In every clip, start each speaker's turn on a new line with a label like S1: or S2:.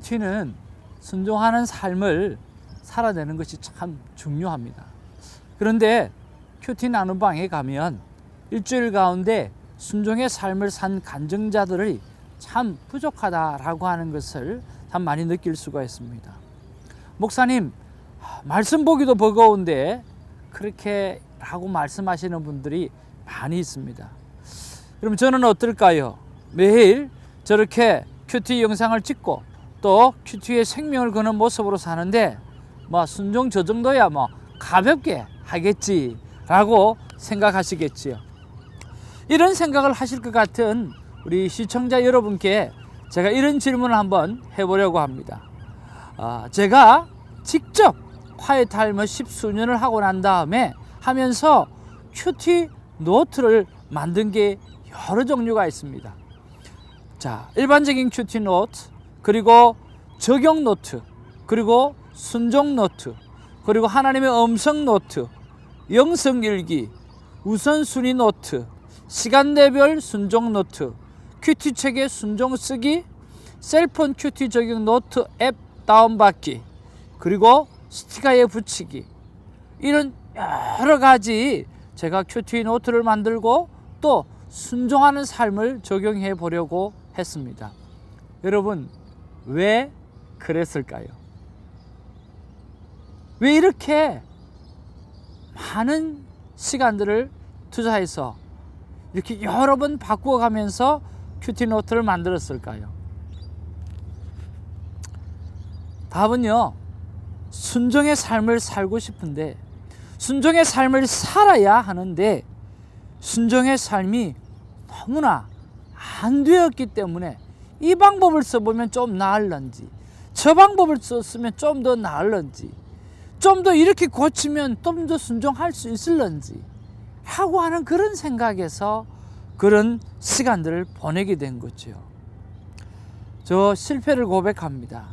S1: 큐티는 순종하는 삶을 살아내는 것이 참 중요합니다. 그런데 큐티 나눔방에 가면 일주일 가운데 순종의 삶을 산 간증자들이 참 부족하다라고 하는 것을 참 많이 느낄 수가 있습니다. 목사님, 말씀 보기도 버거운데 그렇게 라고 말씀하시는 분들이 많이 있습니다. 그럼 저는 어떨까요? 매일 저렇게 큐티 영상을 찍고 또 큐티의 생명을 거는 모습으로 사는데 뭐 순종 저 정도야 뭐 가볍게 하겠지라고 생각하시겠지요. 이런 생각을 하실 것 같은 우리 시청자 여러분께 제가 이런 질문을 한번 해보려고 합니다. 아, 제가 직접 화해 타임을 십수년을 하고 난 다음에 하면서 큐티 노트를 만든 게 여러 종류가 있습니다. 자, 일반적인 큐티 노트, 그리고 적용 노트, 그리고 순종 노트, 그리고 하나님의 음성 노트, 영성 일기, 우선순위 노트, 시간대별 순종 노트, 큐티 책의 순종 쓰기, 셀폰 큐티 적용 노트 앱 다운받기, 그리고 스티커에 붙이기, 이런 여러 가지 제가 큐티 노트를 만들고 또 순종하는 삶을 적용해 보려고 했습니다. 여러분, 왜 그랬을까요? 왜 이렇게 많은 시간들을 투자해서 이렇게 여러 번 바꾸어 가면서 큐티 노트를 만들었을까요? 답은요, 순종의 삶을 살고 싶은데, 순종의 삶을 살아야 하는데, 순종의 삶이 너무나 안 되었기 때문에 이 방법을 써보면 좀 나을런지, 저 방법을 썼으면 좀 더 나을런지, 좀 더 이렇게 고치면 좀 더 순종할 수 있을런지, 하고 하는 그런 생각에서 그런 시간들을 보내게 된 거죠. 저 실패를 고백합니다.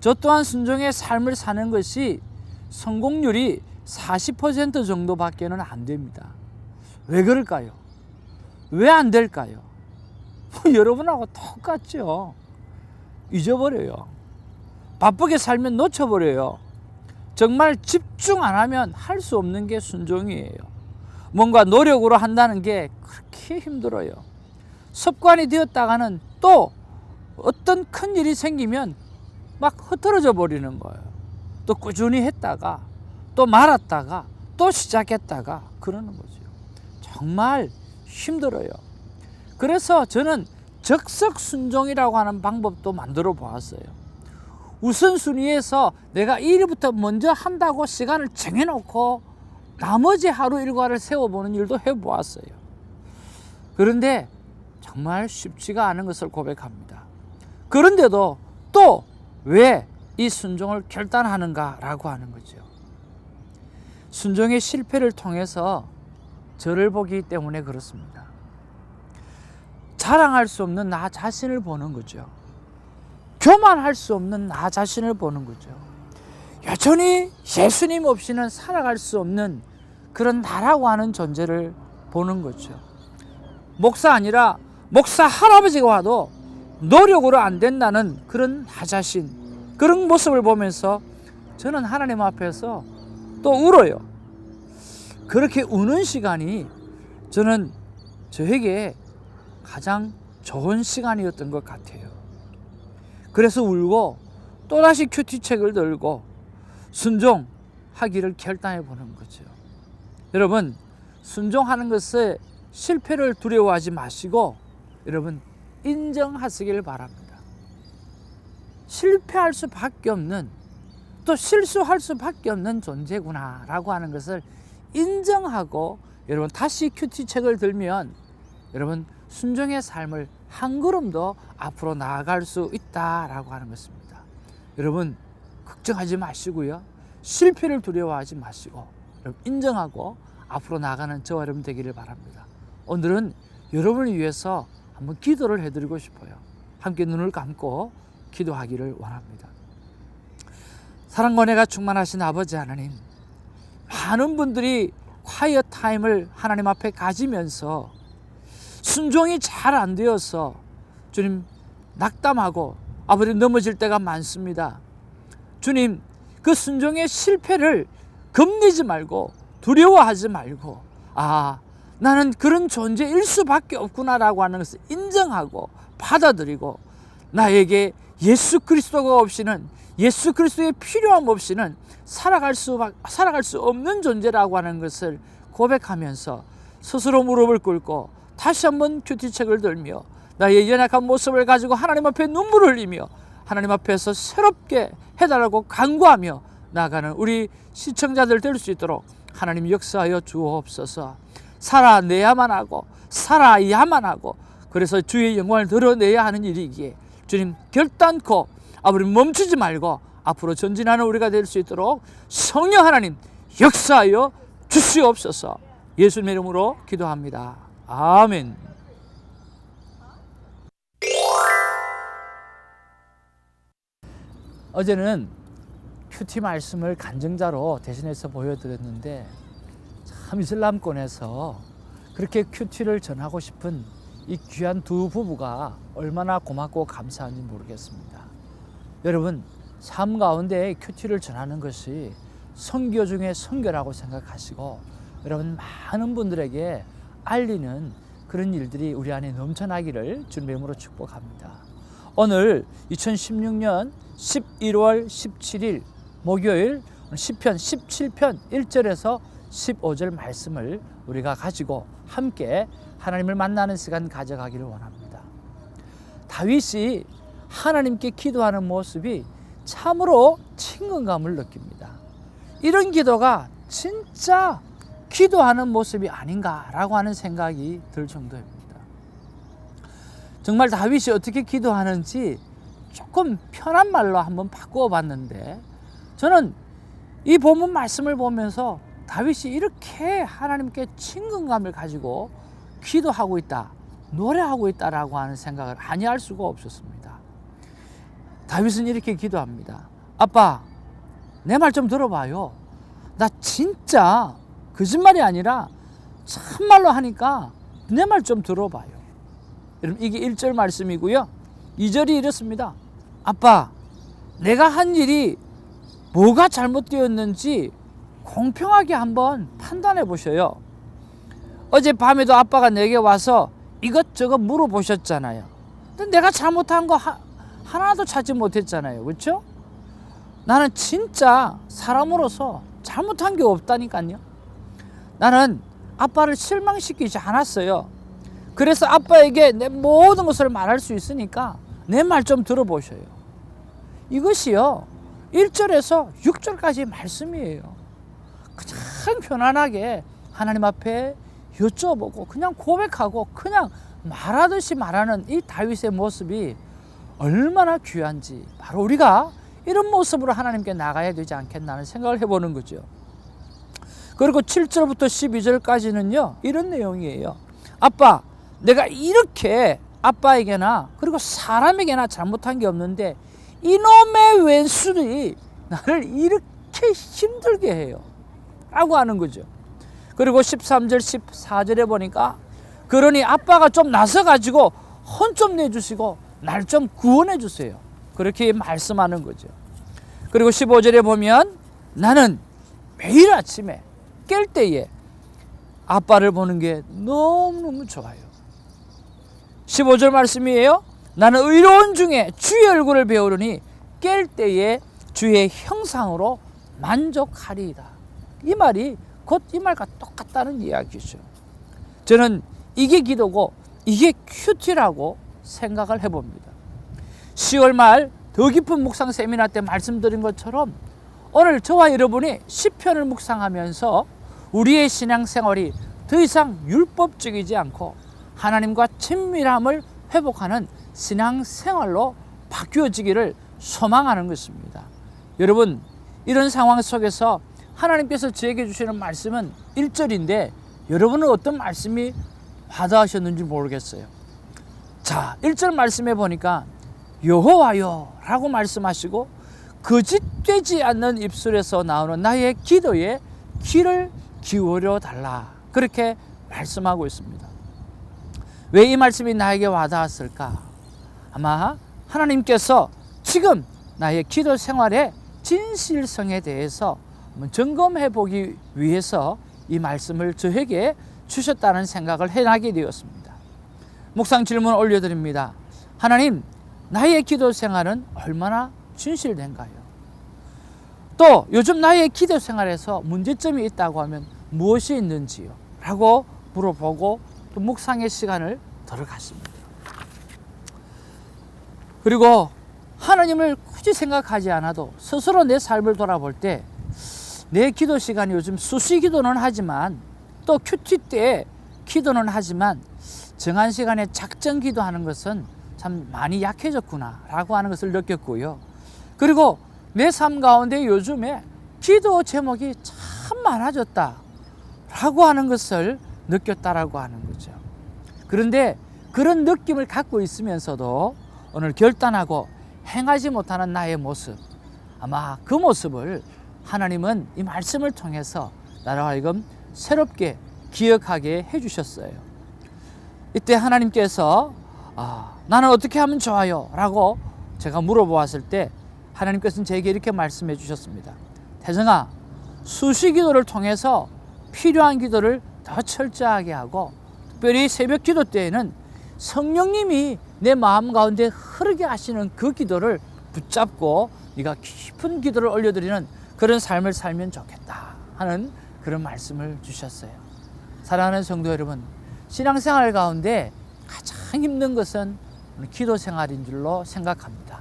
S1: 저 또한 순종의 삶을 사는 것이 성공률이 40% 정도밖에는 안 됩니다. 왜 그럴까요? 왜 안 될까요? 뭐 여러분하고 똑같죠. 잊어버려요. 바쁘게 살면 놓쳐버려요. 정말 집중 안 하면 할 수 없는 게 순종이에요. 뭔가 노력으로 한다는 게 그렇게 힘들어요. 습관이 되었다가는 또 어떤 큰 일이 생기면 막 흐트러져 버리는 거예요. 또 꾸준히 했다가 또 말았다가 또 시작했다가 그러는 거죠. 정말 힘들어요. 그래서 저는 적석 순종이라고 하는 방법도 만들어 보았어요. 우선순위에서 내가 일부터 먼저 한다고 시간을 정해놓고 나머지 하루 일과를 세워보는 일도 해보았어요. 그런데 정말 쉽지가 않은 것을 고백합니다. 그런데도 또 왜 이 순종을 결단하는가라고 하는 거죠. 순종의 실패를 통해서 저를 보기 때문에 그렇습니다. 자랑할 수 없는 나 자신을 보는 거죠. 교만할 수 없는 나 자신을 보는 거죠. 여전히 예수님 없이는 살아갈 수 없는 그런 나라고 하는 존재를 보는 거죠. 목사 아니라 목사 할아버지가 와도 노력으로 안 된다는 그런 나 자신, 그런 모습을 보면서 저는 하나님 앞에서 또 울어요. 그렇게 우는 시간이 저는 저에게 가장 좋은 시간이었던 것 같아요. 그래서 울고 또다시 큐티책을 들고 순종하기를 결단해 보는 거죠. 여러분, 순종하는 것에 실패를 두려워하지 마시고 여러분 인정하시길 바랍니다. 실패할 수밖에 없는 또 실수할 수밖에 없는 존재구나라고 하는 것을 인정하고 여러분 다시 큐티 책을 들면 여러분 순종의 삶을 한 걸음 더 앞으로 나아갈 수 있다라고 하는 것입니다. 여러분 걱정하지 마시고요. 실패를 두려워하지 마시고 여러분 인정하고 앞으로 나가는 저와 여러분 되기를 바랍니다. 오늘은 여러분을 위해서 한번 기도를 해드리고 싶어요. 함께 눈을 감고 기도하기를 원합니다. 사랑과 은혜가 충만하신 아버지 하나님, 많은 분들이 콰이어 타임을 하나님 앞에 가지면서 순종이 잘 안 되어서 주님 낙담하고 아버지 넘어질 때가 많습니다. 주님, 그 순종의 실패를 겁내지 말고 두려워하지 말고 아, 나는 그런 존재일 수밖에 없구나라고 하는 것을 인정하고 받아들이고 나에게 예수 그리스도가 없이는 예수 그리스도의 필요함 없이는 살아갈 수 살아갈 수 없는 존재라고 하는 것을 고백하면서 스스로 무릎을 꿇고 다시 한번 큐티책을 들며 나의 연약한 모습을 가지고 하나님 앞에 눈물을 흘리며 하나님 앞에서 새롭게 해달라고 간구하며 나아가는 우리 시청자들 될 수 있도록 하나님 역사하여 주옵소서. 살아내야만 하고 살아야만 하고 그래서 주의 영광을 드러내야 하는 일이기에 주님 결단코 아버지 멈추지 말고 앞으로 전진하는 우리가 될 수 있도록 성령 하나님 역사하여 주시옵소서. 예수님의 이름으로 기도합니다. 아멘. 어제는 큐티 말씀을 간증자로 대신해서 보여드렸는데 참 이슬람권에서 그렇게 큐티를 전하고 싶은 이 귀한 두 부부가 얼마나 고맙고 감사한지 모르겠습니다. 여러분 삶 가운데 큐티를 전하는 것이 선교 중에 선교라고 생각하시고 여러분 많은 분들에게 알리는 그런 일들이 우리 안에 넘쳐나기를 주님의 이름으로 축복합니다. 오늘 2016년 11월 17일 목요일 10편 17편 1절에서 15절 말씀을 우리가 가지고 함께 하나님을 만나는 시간 가져가기를 원합니다. 다윗이 하나님께 기도하는 모습이 참으로 친근감을 느낍니다. 이런 기도가 진짜 기도하는 모습이 아닌가라고 하는 생각이 들 정도입니다. 정말 다윗이 어떻게 기도하는지 조금 편한 말로 한번 바꾸어 봤는데 저는 이 본문 말씀을 보면서 다윗이 이렇게 하나님께 친근감을 가지고 기도하고 있다, 노래하고 있다라고 하는 생각을 아니할 수가 없었습니다. 다윗은 이렇게 기도합니다. 아빠, 내 말 좀 들어봐요. 나 진짜 거짓말이 아니라 참말로 하니까 내 말 좀 들어봐요. 여러분, 이게 1절 말씀이고요. 2절이 이렇습니다. 아빠, 내가 한 일이 뭐가 잘못되었는지 공평하게 한번 판단해 보셔요. 어제 밤에도 아빠가 내게 와서 이것저것 물어보셨잖아요. 근데 내가 잘못한 거 하, 하나도 찾지 못했잖아요. 그렇죠? 나는 진짜 사람으로서 잘못한 게 없다니까요. 나는 아빠를 실망시키지 않았어요. 그래서 아빠에게 내 모든 것을 말할 수 있으니까 내 말 좀 들어보셔요. 이것이요. 1절에서 6절까지 말씀이에요. 그냥 편안하게 하나님 앞에 여쭤보고 그냥 고백하고 그냥 말하듯이 말하는 이 다윗의 모습이 얼마나 귀한지 바로 우리가 이런 모습으로 하나님께 나가야 되지 않겠나는 생각을 해보는 거죠. 그리고 7절부터 12절까지는요, 이런 내용이에요. 아빠, 내가 이렇게 아빠에게나 그리고 사람에게나 잘못한 게 없는데 이놈의 왼수들이 나를 이렇게 힘들게 해요. 라고 하는 거죠. 그리고 13절, 14절에 보니까 그러니 아빠가 좀 나서가지고 혼 좀 내주시고 날 좀 구원해 주세요. 그렇게 말씀하는 거죠. 그리고 15절에 보면 나는 매일 아침에 깰 때에 아빠를 보는 게 너무너무 좋아요. 15절 말씀이에요. 나는 의로운 중에 주의 얼굴을 배우르니 깰 때에 주의 형상으로 만족하리이다. 이 말이 곧 이 말과 똑같다는 이야기죠. 저는 이게 기도고 이게 큐티라고 생각을 해봅니다. 10월 말 더 깊은 묵상 세미나 때 말씀드린 것처럼 오늘 저와 여러분이 시편을 묵상하면서 우리의 신앙 생활이 더 이상 율법적이지 않고 하나님과 친밀함을 회복하는 신앙 생활로 바뀌어지기를 소망하는 것입니다. 여러분, 이런 상황 속에서 하나님께서 저에게 주시는 말씀은 1절인데 여러분은 어떤 말씀이 와닿으셨는지 모르겠어요. 자, 1절 말씀해 보니까 여호와여 라고 말씀하시고 거짓되지 않는 입술에서 나오는 나의 기도에 귀를 기울여 달라. 그렇게 말씀하고 있습니다. 왜 이 말씀이 나에게 와닿았을까? 아마 하나님께서 지금 나의 기도 생활의 진실성에 대해서 점검해 보기 위해서 이 말씀을 저에게 주셨다는 생각을 해나게 되었습니다. 묵상 질문 올려드립니다. 하나님, 나의 기도 생활은 얼마나 진실된가요? 또 요즘 나의 기도 생활에서 문제점이 있다고 하면 무엇이 있는지요? 라고 물어보고 또 묵상의 시간을 들어갔습니다. 그리고 하나님을 굳이 생각하지 않아도 스스로 내 삶을 돌아볼 때 내 기도 시간이 요즘 수시 기도는 하지만 또 큐티 때 기도는 하지만 정한 시간에 작정 기도하는 것은 참 많이 약해졌구나 라고 하는 것을 느꼈고요. 그리고 내 삶 가운데 요즘에 기도 제목이 참 많아졌다 라고 하는 것을 느꼈다라고 하는 거죠. 그런데 그런 느낌을 갖고 있으면서도 오늘 결단하고 행하지 못하는 나의 모습 아마 그 모습을 하나님은 이 말씀을 통해서 나로 하여금 새롭게 기억하게 해주셨어요. 이때 하나님께서 아, 나는 어떻게 하면 좋아요? 라고 제가 물어보았을 때 하나님께서는 제게 이렇게 말씀해 주셨습니다. 태정아, 수시 기도를 통해서 필요한 기도를 더 철저하게 하고 특별히 새벽 기도 때에는 성령님이 내 마음 가운데 흐르게 하시는 그 기도를 붙잡고 네가 깊은 기도를 올려드리는 그런 삶을 살면 좋겠다 하는 그런 말씀을 주셨어요. 사랑하는 성도 여러분, 신앙생활 가운데 가장 힘든 것은 기도 생활인 줄로 생각합니다.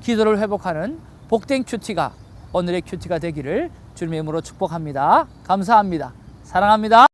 S1: 기도를 회복하는 복된 큐티가 오늘의 큐티가 되기를 주님의 이름으로 축복합니다. 감사합니다. 사랑합니다.